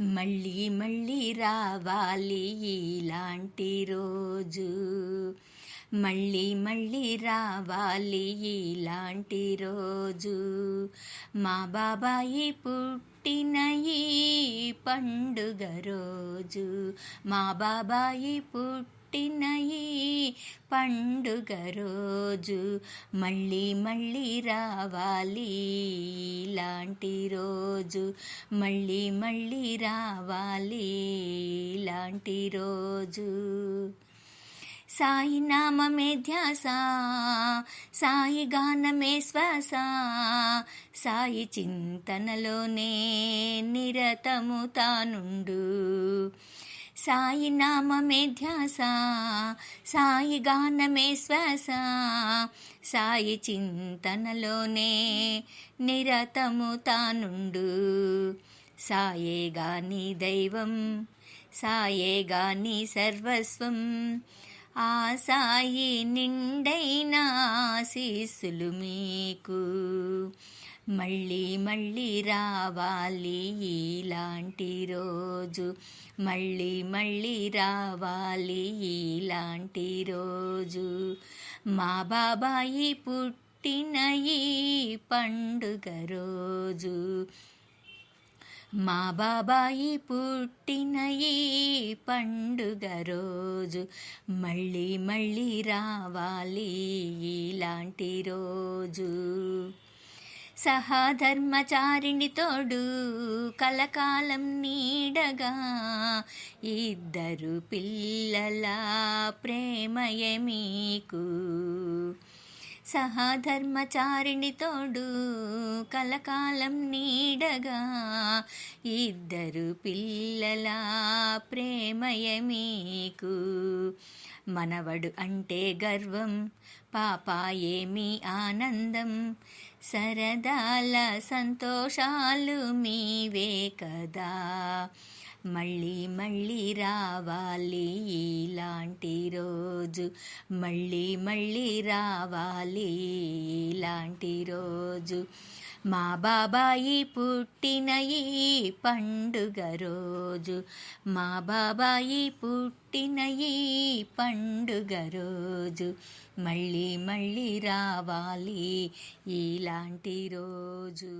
మళ్ళీ మళ్ళీ రావాలి ఇలాంటి రోజు. మళ్ళీ మళ్ళీ రావాలి ఇలాంటి రోజు. మా బాబాయి పుట్టిన ఈ పండుగ రోజు. మా బాబాయి పుట్టిన ఈ పండుగ రోజు. మళ్ళీ మళ్ళీ రావాలి ఇలాంటి రోజు మళ్ళీ మళ్ళీ రావాలి. ఇలాంటి రోజు సాయి నామమే ధ్యాస సాయి గానమే శ్వాస సాయి చింతనలోనే నిరతము తానుండు. సాయి నామమే ధ్యాస సాయి గానమే శ్వాస సాయి చింతనలోనే నిరతము తానుండు. సాయే గాని దైవం సాయే గాని సర్వస్వం ఆ సాయి నిండైన ఆశీస్సులు మీకు. మళ్ళీ మళ్ళీ రావాలి ఇలాంటి రోజు. మళ్ళీ మళ్ళీ రావాలి ఇలాంటి రోజు. మా బాబాయి పుట్టిన ఈ పండుగ రోజు. మా బాబాయి పుట్టిన ఈ పండుగ రోజు మళ్ళీ మళ్ళీ రావాలి ఇలాంటి రోజు. సహధర్మచారిణి తోడు కలకాలం నీడగా ఇద్దరు పిల్లల ప్రేమయే మీకు. సహధర్మచారిణి తోడు కలకాలం నీడగా ఇద్దరు పిల్లల ప్రేమయ మీకు. మనవడు అంటే గర్వం పాపాయేమి ఆనందం. సరదాల సంతోషాలు మీవే కదా. మళ్ళీ మళ్ళీ రావాలి ఇలాంటి రోజు. మళ్ళీ మళ్ళీ రావాలి ఇలాంటి రోజు. మా బాబాయి పుట్టిన ఈ పండుగ రోజు. మా బాబాయి పుట్టిన ఈ పండుగ రోజు. మళ్ళీ మళ్ళీ రావాలి ఇలాంటి రోజు.